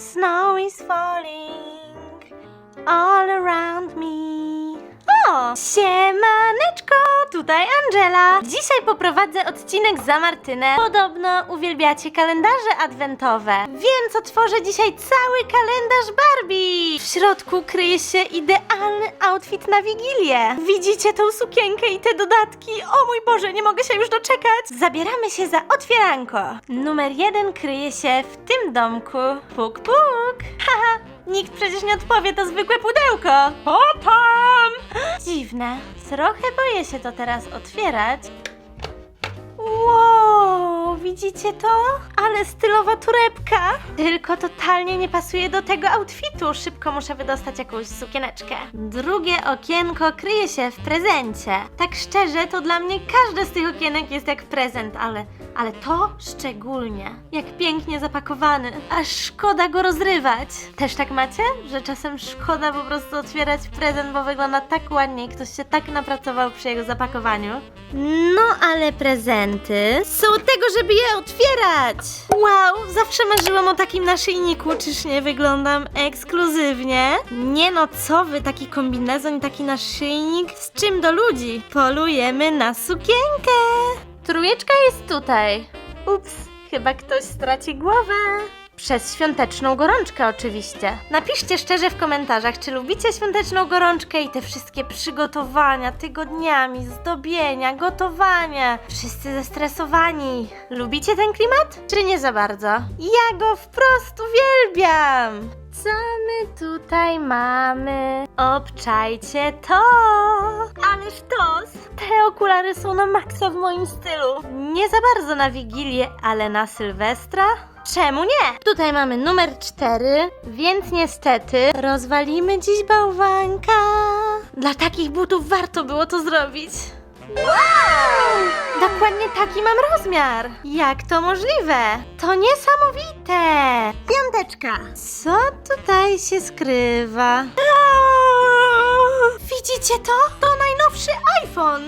Snow is falling all around me. Oh. O, siemaneczko, tutaj Angela. Dzisiaj poprowadzę odcinek za Martynę. Podobno uwielbiacie kalendarze adwentowe, więc otworzę dzisiaj cały kalendarz Barbie. W środku kryje się idealny outfit na Wigilię. Widzicie tą sukienkę i te dodatki? O mój Boże, nie mogę się już doczekać. Zabieramy się za otwieranko. Numer jeden kryje się w tym domku. Puk, puk. Haha, nikt przecież nie odpowie, to zwykłe pudełko. O tam! Dziwne. Trochę boję się to teraz otwierać. Widzicie to? Ale stylowa torebka. Tylko totalnie nie pasuje do tego outfitu. Szybko muszę wydostać jakąś sukieneczkę. Drugie okienko kryje się w prezencie. Tak szczerze, to dla mnie każde z tych okienek jest jak prezent, ale, ale to szczególnie. Jak pięknie zapakowany. Aż szkoda go rozrywać. Też tak macie? Że czasem szkoda po prostu otwierać prezent, bo wygląda tak ładnie i ktoś się tak napracował przy jego zapakowaniu. No, ale prezenty są tego, żeby je otwierać. Wow, zawsze marzyłam o takim naszyjniku, czyż nie wyglądam ekskluzywnie? Nie no, co wy, taki kombinezon taki naszyjnik? Z czym do ludzi? Polujemy na sukienkę. Trójeczka jest tutaj. Ups, chyba ktoś straci głowę. Przez świąteczną gorączkę oczywiście. Napiszcie szczerze w komentarzach, czy lubicie świąteczną gorączkę i te wszystkie przygotowania, tygodniami, zdobienia, gotowania. Wszyscy zestresowani. Lubicie ten klimat? Czy nie za bardzo? Ja go wprost uwielbiam! Co my tutaj mamy? Obczajcie to! Ale sztos! Te okulary są na maksa w moim stylu. Nie za bardzo na Wigilię, ale na Sylwestra? Czemu nie? Tutaj mamy numer 4, więc niestety rozwalimy dziś bałwanka. Dla takich butów warto było to zrobić. Wow! Dokładnie taki mam rozmiar. Jak to możliwe? To niesamowite. Piąteczka. Co tutaj się skrywa? Widzicie to? To najnowszy iPhone.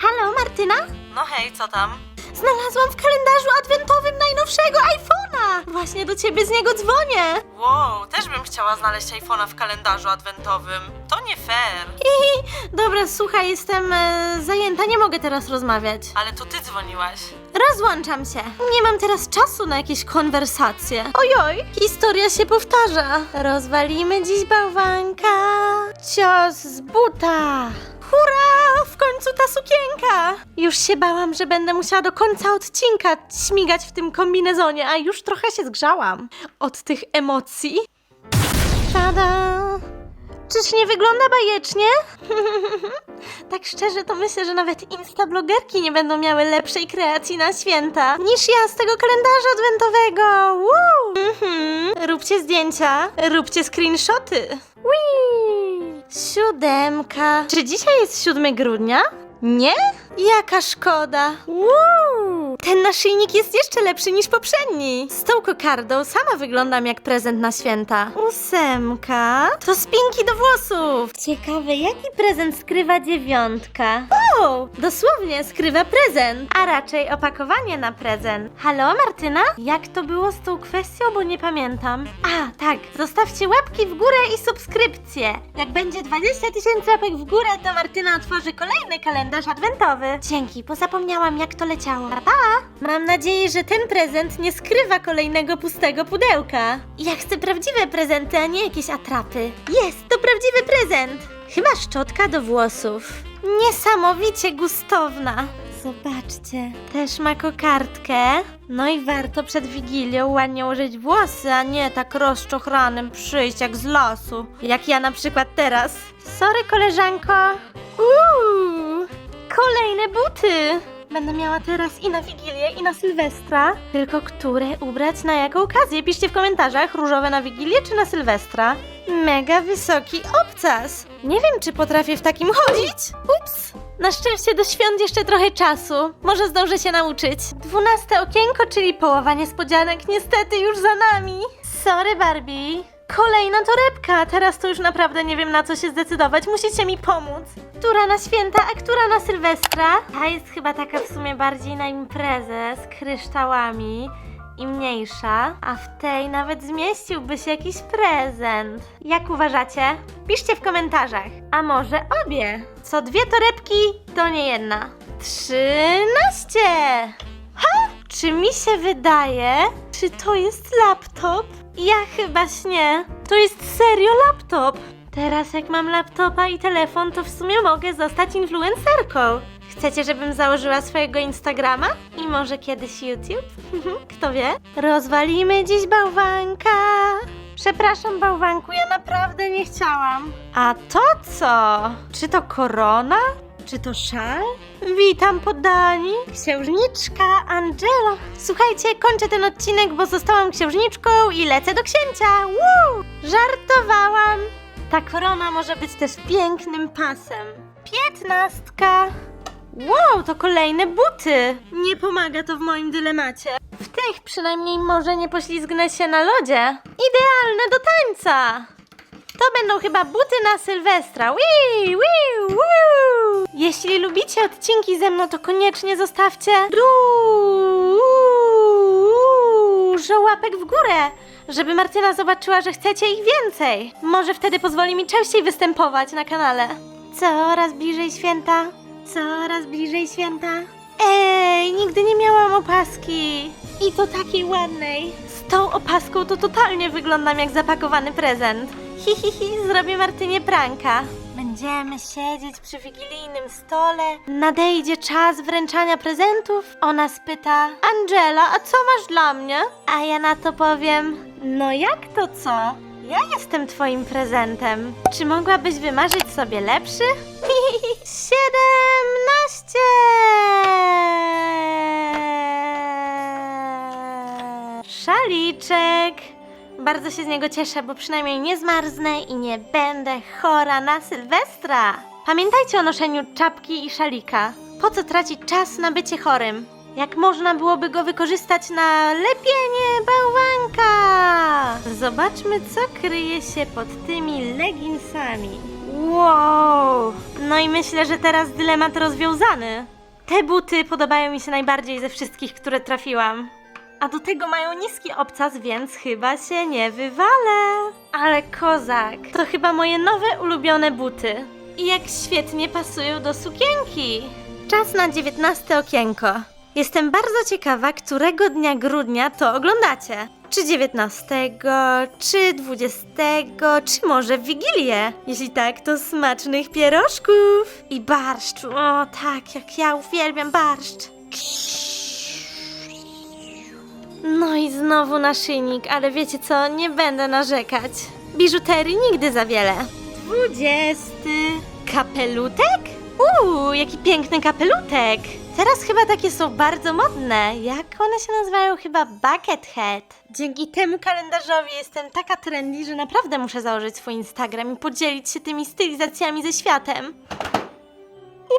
Halo, Martyna? No hej, co tam? Znalazłam w kalendarzu adwentowym najnowszego iPhone'a. Właśnie do ciebie z niego dzwonię. Wow, też bym chciała znaleźć iPhone'a w kalendarzu adwentowym. To nie fair. Hihi. Dobra, słuchaj, jestem e, zajęta, nie mogę teraz rozmawiać. Ale to ty dzwoniłaś. Rozłączam się. Nie mam teraz czasu na jakieś konwersacje. Ojoj, historia się powtarza. Rozwalimy dziś bałwanka. Cios z buta. Hurra! W końcu ta sukienka! Już się bałam, że będę musiała do końca odcinka śmigać w tym kombinezonie, a już trochę się zgrzałam od tych emocji. Tada! Czyż nie wygląda bajecznie? tak szczerze to myślę, że nawet instablogerki nie będą miały lepszej kreacji na święta niż ja z tego kalendarza adwentowego. Woo! Mhm. Róbcie zdjęcia, róbcie screenshoty. Whee! Siódemka. Czy dzisiaj jest 7 grudnia? Nie? Jaka szkoda. Woo! Ten naszyjnik jest jeszcze lepszy niż poprzedni. Z tą kokardą sama wyglądam jak prezent na święta. Ósemka. To spinki do włosów. Ciekawe, jaki prezent skrywa dziewiątka. Dosłownie skrywa prezent, a raczej opakowanie na prezent. Halo, Martyna? Jak to było z tą kwestią, bo nie pamiętam. A, tak. Zostawcie łapki w górę i subskrypcję. Jak będzie 20 tysięcy łapek w górę, to Martyna otworzy kolejny kalendarz adwentowy. Dzięki, bo zapomniałam jak to leciało. Pa, pa! Mam nadzieję, że ten prezent nie skrywa kolejnego pustego pudełka. Ja chcę prawdziwe prezenty, a nie jakieś atrapy. Jest, to prawdziwy prezent! Chyba szczotka do włosów. Niesamowicie gustowna. Zobaczcie, też ma kokardkę. No i warto przed Wigilią ładnie ułożyć włosy, a nie tak rozczochranym przyjść jak z lasu. Jak ja na przykład teraz. Sorry, koleżanko. Uuu, kolejne buty. Będę miała teraz i na Wigilię, i na Sylwestra. Tylko które ubrać na jaką okazję? Piszcie w komentarzach, różowe na Wigilię czy na Sylwestra. Mega wysoki obcas. Nie wiem, czy potrafię w takim chodzić. Ups. Na szczęście do świąt jeszcze trochę czasu. Może zdążę się nauczyć. Dwunaste okienko, czyli połowa niespodzianek, niestety już za nami. Sorry, Barbie. Kolejna torebka. Teraz to już naprawdę nie wiem na co się zdecydować. Musicie mi pomóc. Która na święta, a która na Sylwestra? Ta jest chyba taka w sumie bardziej na imprezę z kryształami. i mniejsza, a w tej nawet zmieściłby się jakiś prezent. Jak uważacie? Piszcie w komentarzach. A może obie? Co dwie torebki, to nie jedna. Trzynaście! Ha! Czy mi się wydaje? Czy to jest laptop? Ja chyba śnię. To jest serio laptop. Teraz jak mam laptopa i telefon, to w sumie mogę zostać influencerką. Chcecie, żebym założyła swojego Instagrama? I może kiedyś YouTube? Kto wie? Rozwalimy dziś bałwanka. Przepraszam, bałwanku, ja naprawdę nie chciałam. A to co? Czy to korona? Czy to szal? Witam poddani. Księżniczka Angela. Słuchajcie, kończę ten odcinek, bo zostałam księżniczką i lecę do księcia. Woo! Żartowałam. Ta korona może być też pięknym pasem. Piętnastka. Wow, to kolejne buty. Nie pomaga to w moim dylemacie. Tych przynajmniej może nie poślizgnę się na lodzie. Idealne do tańca. To będą chyba buty na Sylwestra. Wii, wii, woo. Jeśli lubicie odcinki ze mną, to koniecznie zostawcie dużo łapek w górę, żeby Martyna zobaczyła, że chcecie ich więcej. Może wtedy pozwoli mi częściej występować na kanale. Coraz bliżej święta, coraz bliżej święta. Ej, nigdy nie miałam opaski. I to takiej ładnej. Z tą opaską to totalnie wyglądam jak zapakowany prezent. Hi, hi, hi, zrobię Martynie pranka. Będziemy siedzieć przy wigilijnym stole. Nadejdzie czas wręczania prezentów. Ona spyta: Angela, a co masz dla mnie? A ja na to powiem: No jak to co? Ja jestem twoim prezentem. Czy mogłabyś wymarzyć sobie lepszy? Siedemnaście! Szaliczek! Bardzo się z niego cieszę, bo przynajmniej nie zmarznę i nie będę chora na Sylwestra. Pamiętajcie o noszeniu czapki i szalika. Po co tracić czas na bycie chorym? Jak można byłoby go wykorzystać na lepienie bałwanka? Zobaczmy, co kryje się pod tymi leginsami. Wow! No i myślę, że teraz dylemat rozwiązany. Te buty podobają mi się najbardziej ze wszystkich, które trafiłam. A do tego mają niski obcas, więc chyba się nie wywalę. Ale kozak, to chyba moje nowe ulubione buty. I jak świetnie pasują do sukienki. Czas na dziewiętnaste okienko. Jestem bardzo ciekawa, którego dnia grudnia to oglądacie. Czy 19, czy 20, czy może w Wigilię? Jeśli tak, to smacznych pierożków i barszczu. O tak, jak ja uwielbiam barszcz. No i znowu naszyjnik, ale wiecie co, nie będę narzekać. Biżuterii nigdy za wiele. Dwudziesty. Kapelutek? Uuu, jaki piękny kapelutek. Teraz chyba takie są bardzo modne. Jak one się nazywają? Chyba bucket hat. Dzięki temu kalendarzowi jestem taka trendy, że naprawdę muszę założyć swój Instagram i podzielić się tymi stylizacjami ze światem.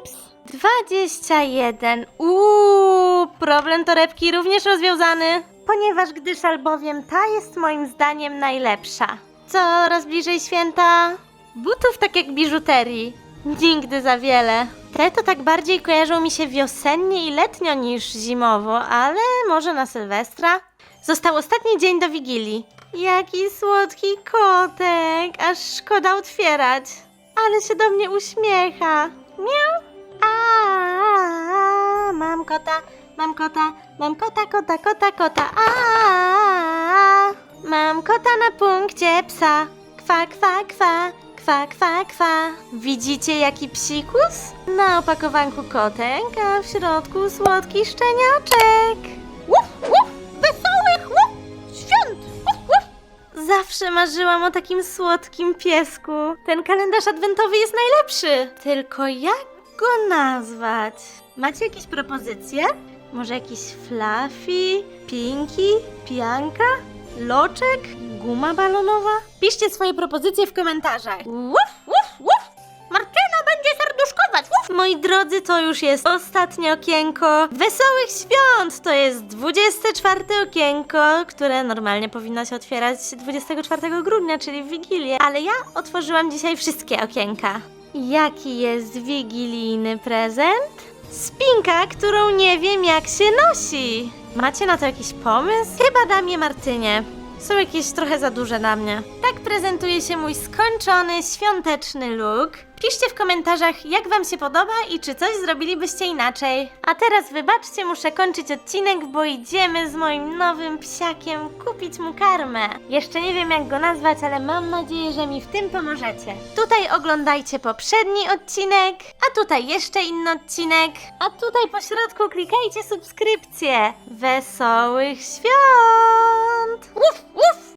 Ups. 21. Uuu, problem torebki również rozwiązany. Ponieważ gdyż albowiem ta jest moim zdaniem najlepsza. Coraz bliżej święta. Butów tak jak biżuterii. Nigdy za wiele. Te to tak bardziej kojarzą mi się wiosennie i letnio niż zimowo, ale może na Sylwestra. Został ostatni dzień do Wigilii. Jaki słodki kotek, aż szkoda otwierać. Ale się do mnie uśmiecha. Miau. A, mam kota, mam kota, mam kota, kota, kota, kota. A, mam kota na punkcie psa. Kwa, kwa, kwa, kwa, kwa, kwa. Widzicie jaki psikus? Na opakowanku kotek, a w środku słodki szczeniaczek. Łuf, łuf, wesołych, łuf, świąt, łuf, łuf. Zawsze marzyłam o takim słodkim piesku. Ten kalendarz adwentowy jest najlepszy. Tylko jak go nazwać? Macie jakieś propozycje? Może jakiś Fluffy, Pinky, Pianka, Loczek, guma balonowa? Piszcie swoje propozycje w komentarzach. Wuf, wuf, wuf! Martyna będzie serduszkować, wuf! Moi drodzy, to już jest ostatnie okienko. Wesołych świąt! To jest 24 okienko, które normalnie powinno się otwierać 24 grudnia, czyli w Wigilię. Ale ja otworzyłam dzisiaj wszystkie okienka. Jaki jest wigilijny prezent? Spinka, którą nie wiem jak się nosi. Macie na to jakiś pomysł? Chyba dam je Martynie. Są jakieś trochę za duże na mnie. Tak prezentuje się mój skończony, świąteczny look. Piszcie w komentarzach, jak Wam się podoba i czy coś zrobilibyście inaczej. A teraz wybaczcie, muszę kończyć odcinek, bo idziemy z moim nowym psiakiem kupić mu karmę. Jeszcze nie wiem, jak go nazwać, ale mam nadzieję, że mi w tym pomożecie. Tutaj oglądajcie poprzedni odcinek, a tutaj jeszcze inny odcinek, a tutaj po środku klikajcie subskrypcję. Wesołych świąt! Uf, uf!